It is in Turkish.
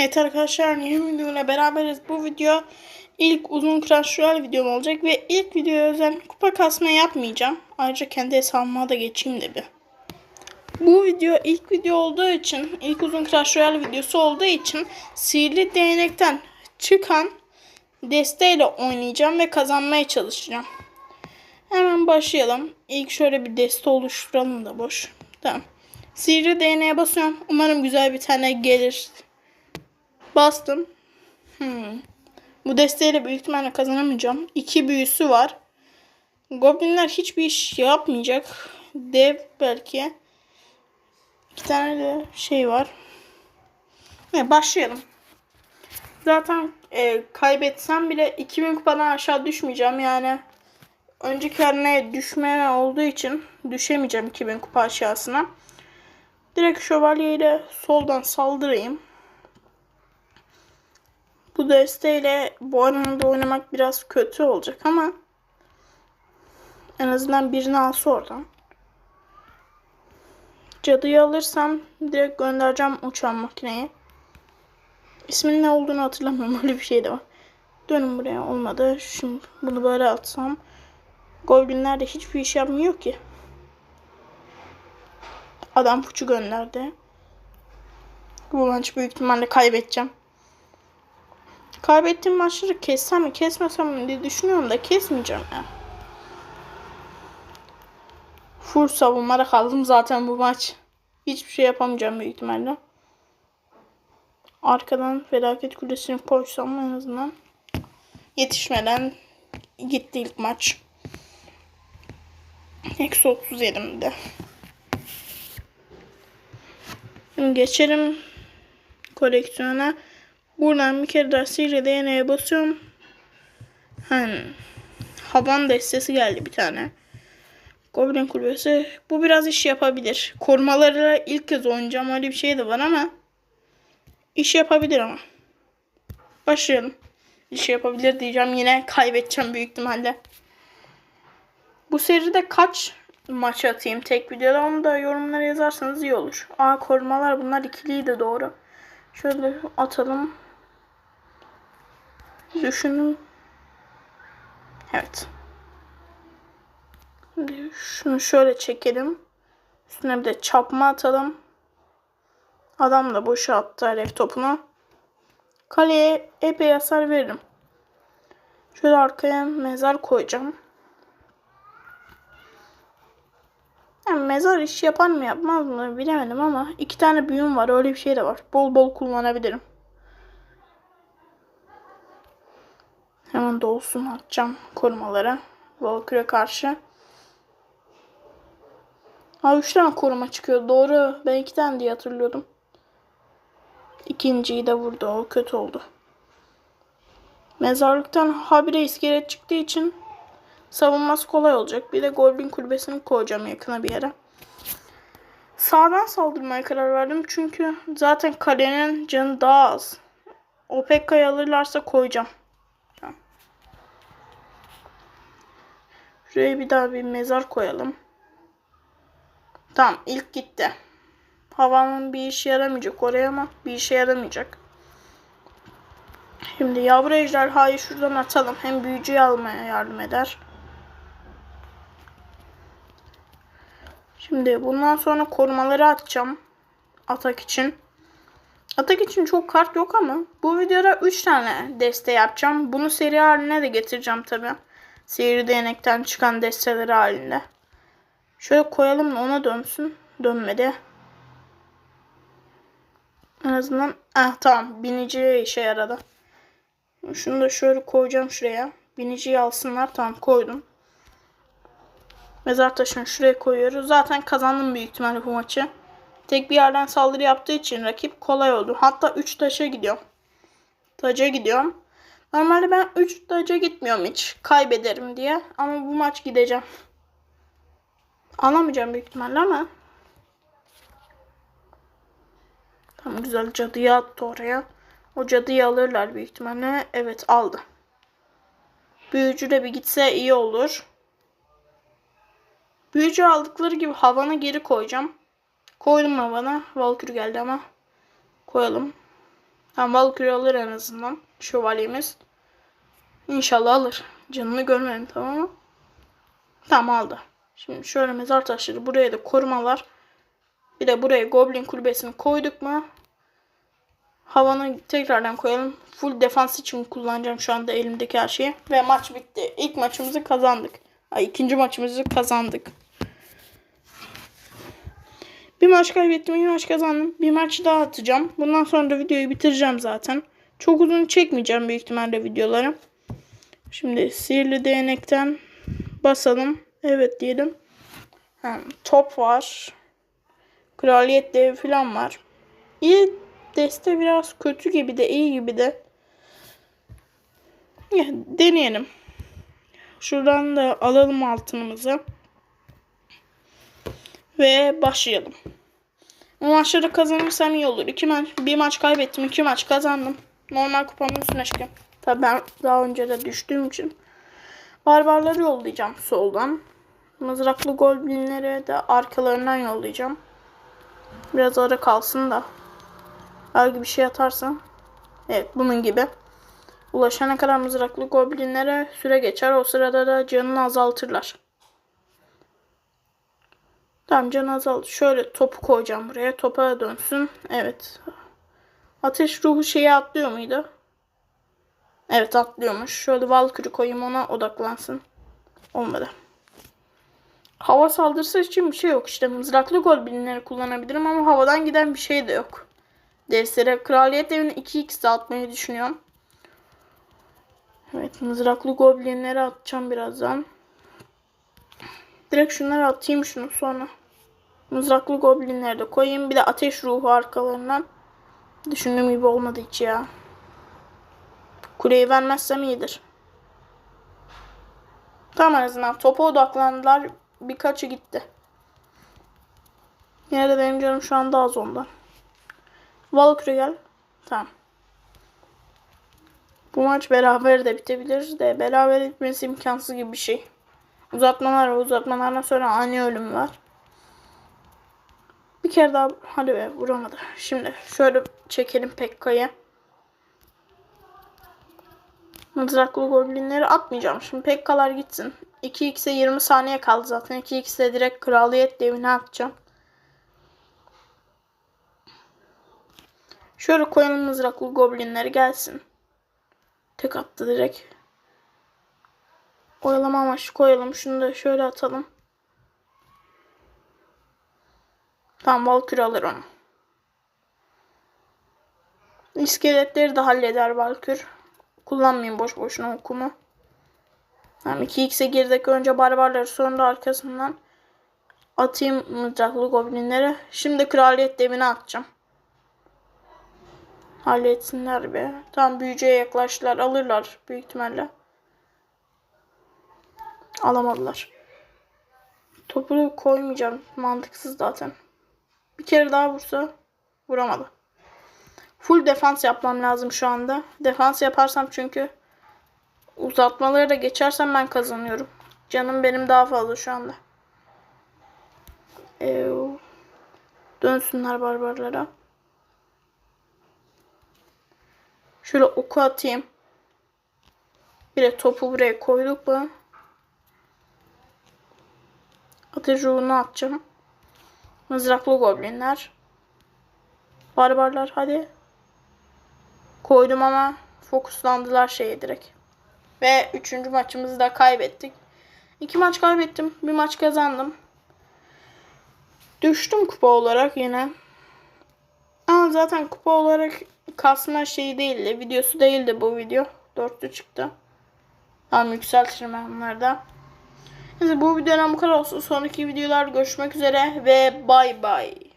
Evet arkadaşlar yeni videoyla beraberiz. Bu video ilk uzun Clash Royale videom olacak ve ilk videoya özel kupa kasma yapmayacağım. Ayrıca kendi hesabıma da geçeyim de bir. Bu video ilk video olduğu için, ilk uzun Clash Royale videosu olduğu için sihirli değnekten çıkan desteğiyle oynayacağım ve kazanmaya çalışacağım. Hemen başlayalım. İlk şöyle bir deste oluşturalım da boş. Tamam. Sihirli değneğe basıyorum. Umarım güzel bir tane gelir. Bastım. Hmm. Bu desteğiyle büyük ihtimalle kazanamayacağım. İki büyüsü var. Goblinler hiçbir iş yapmayacak. Dev belki. İki tane de şey var. Evet, başlayalım. Zaten e, kaybetsem bile 2000 kupadan aşağı düşmeyeceğim. Yani önceki haline düşme olduğu için düşemeyeceğim 2000 kupa aşağısına. Direkt şövalyeyle soldan saldırayım. Bu desteğiyle bu arenada oynamak biraz kötü olacak ama en azından birini alsa oradan. Cadıyı alırsam direkt göndereceğim uçan makineyi. İsminin ne olduğunu hatırlamıyorum. Öyle bir şey de var. Dönün buraya olmadı. Şimdi bunu böyle atsam. Goblinler de hiçbir iş yapmıyor ki. Adam puçu gönderdi. Bu maç büyük ihtimalle kaybedeceğim. Kaybettiğim maçları kessem mi kesmesem mi diye düşünüyorum da kesmeyeceğim ya. Full savunmada kaldım zaten bu maç. Hiçbir şey yapamayacağım büyük ihtimalle. Arkadan felaket kulesini koysam en azından yetişmeden gitti ilk maç. Eksi 30 yedim de. Şimdi geçelim koleksiyona. Buradan bir kere daha sihirli DNA'ya basıyorum. Hmm. Havan destesi geldi bir tane. Goblin kulübesi. Bu biraz iş yapabilir. Korumalarıyla ilk kez oynayacağım. Öyle bir şey de var ama iş yapabilir ama. Başlayalım. İş yapabilir diyeceğim. Yine kaybedeceğim büyük ihtimalle. Bu seride kaç maç atayım tek videoda onu da yorumlara yazarsanız iyi olur. Aa korumalar bunlar ikiliyi de doğru. Şöyle atalım. Düşünün. Evet. Şimdi şunu şöyle çekelim. Üstüne bir de çapma atalım. Adam da boşa attı alev topunu. Kaleye epey hasar veririm. Şöyle arkaya mezar koyacağım. Yani mezar iş yapar mı yapmaz mı bilemedim ama iki tane büyüm var öyle bir şey de var. Bol bol kullanabilirim. Hemen dolsun atacağım korumalara. Valkyrie karşı. Ha 3 tane koruma çıkıyor. Doğru. Ben 2 tane diye hatırlıyordum. İkinciyi de vurdu. O kötü oldu. Mezarlıktan habire iskelet çıktığı için savunması kolay olacak. Bir de Goblin kulübesini koyacağım yakına bir yere. Sağdan saldırmaya karar verdim. Çünkü zaten kalenin canı daha az. O Pekka'yı alırlarsa koyacağım. Şuraya bir daha bir mezar koyalım. Tamam ilk gitti. Havanın bir işe yaramayacak oraya ama bir işe yaramayacak. Şimdi yavru ejderhayı şuradan atalım. Hem büyücüyü almaya yardım eder. Şimdi bundan sonra korumaları atacağım. Atak için. Atak için çok kart yok ama bu videoda 3 tane deste yapacağım. Bunu seri haline de getireceğim tabi. Sihirli değnekten çıkan desteleri halinde. Şöyle koyalım da ona dönsün. Dönmedi. En azından ah tamam biniciye işe yaradı. Şunu da şöyle koyacağım şuraya. Biniciyi alsınlar. Tamam koydum. Mezar taşını şuraya koyuyoruz. Zaten kazandım büyük ihtimalle bu maçı. Tek bir yerden saldırı yaptığı için rakip kolay oldu. Hatta 3 taşa gidiyorum. Taca gidiyorum. Normalde ben 3 taca gitmiyorum hiç. Kaybederim diye. Ama bu maç gideceğim. Alamayacağım büyük ihtimalle ama. Tamam güzel cadıyı attı oraya. O cadıyı alırlar büyük ihtimalle. Evet aldı. Büyücü de bir gitse iyi olur. Büyücü aldıkları gibi havana geri koyacağım. Koydum havana. Valkür geldi ama. Koyalım. Tam Valkyrie alır en azından. Şövalyemiz. İnşallah alır. Canını görmedim tamam mı? Tamam aldı. Şimdi şöyle mezar taşları buraya da korumalar. Bir de buraya Goblin kulübesini koyduk mu? Havanı tekrardan koyalım. Full defans için kullanacağım şu anda elimdeki her şeyi. Ve maç bitti. İlk maçımızı kazandık. Ay, ikinci maçımızı kazandık. Bir maç kaybettim, bir maç kazandım. Bir maç daha atacağım. Bundan sonra da videoyu bitireceğim zaten. Çok uzun çekmeyeceğim büyük ihtimalle videoları. Şimdi sihirli değnekten basalım. Evet diyelim. Ha, top var. Kraliyet devi falan var. İyi deste biraz kötü gibi de iyi gibi de. Deneyelim. Şuradan da alalım altınımızı. Ve başlayalım. Bu maçları kazanırsam iyi olur. İki maç, bir maç kaybettim, iki maç kazandım. Normal kupamın üstüne çıkıyorum. Tabii ben daha önce de düştüğüm için. Barbarları yollayacağım soldan. Mızraklı goblinleri de arkalarından yollayacağım. Biraz ara kalsın da. Belki bir şey atarsam. Evet bunun gibi. Ulaşana kadar mızraklı goblinlere süre geçer. O sırada da canını azaltırlar. Tamam can azaldı. Şöyle topu koyacağım buraya. Topa dönsün. Evet. Ateş ruhu şeyi atlıyor muydu? Evet atlıyormuş. Şöyle Valkyrie koyayım ona odaklansın. Olmadı. Hava saldırısı için bir şey yok. İşte mızraklı goblinleri kullanabilirim ama havadan giden bir şey de yok. Derslere kraliyet evini 2x atmayı düşünüyorum. Evet mızraklı goblinleri atacağım birazdan. Direkt şunları atayım şunu sonra. Mızraklı goblinleri de koyayım. Bir de ateş ruhu arkalarından. Düşündüğüm gibi olmadı hiç ya. Kuleyi vermezsem iyidir. Tamam en azından topa odaklandılar. Birkaçı gitti. Yine de benim canım şu anda az ondan. Valkyrie gel. Tamam. Bu maç beraber de bitebilir de beraber bitmesi imkansız gibi bir şey. Uzatmalar ve sonra ani ölüm var. Bir kere daha hadi be vuramadı. Şimdi şöyle çekelim Pekka'yı. Mızraklı goblinleri atmayacağım. Şimdi Pekka'lar gitsin. 2x'e 20 saniye kaldı zaten. 2x'e direkt kraliyet devine atacağım. Şöyle koyalım mızraklı goblinleri gelsin. Tek attı direkt. Oyalama amaçlı koyalım. Şunu da şöyle atalım. Tamam Valkyrie alır onu. İskeletleri de halleder Valkyrie. Kullanmayayım boş boşuna okumu. Tamam 2x'e girdik. Önce barbarları sonra da arkasından atayım mızraklı goblinlere. Şimdi kraliyet devine atacağım. Halletsinler be. Tam büyücüye yaklaştılar. Alırlar büyük ihtimalle. Alamadılar. Topu koymayacağım. Mantıksız zaten. Bir kere daha vursa vuramadı. Full defans yapmam lazım şu anda. Defans yaparsam çünkü uzatmaları da geçersem ben kazanıyorum. Canım benim daha fazla şu anda. Ee, dönsünler barbarlara. Şöyle oku atayım. Bir de topu buraya koyduk mu? Ateş ruhunu atacağım. Mızraklı goblinler. Barbarlar hadi. Koydum ama fokuslandılar şeye direkt. Ve üçüncü maçımızı da kaybettik. İki maç kaybettim. Bir maç kazandım. Düştüm kupa olarak yine. Ama zaten kupa olarak kasma şeyi değildi. Videosu değildi bu video. Dörtlü çıktı. Tamam yükseltirim ben bunları da. Neyse bu videodan bu kadar olsun. Sonraki videolar görüşmek üzere ve bay bay.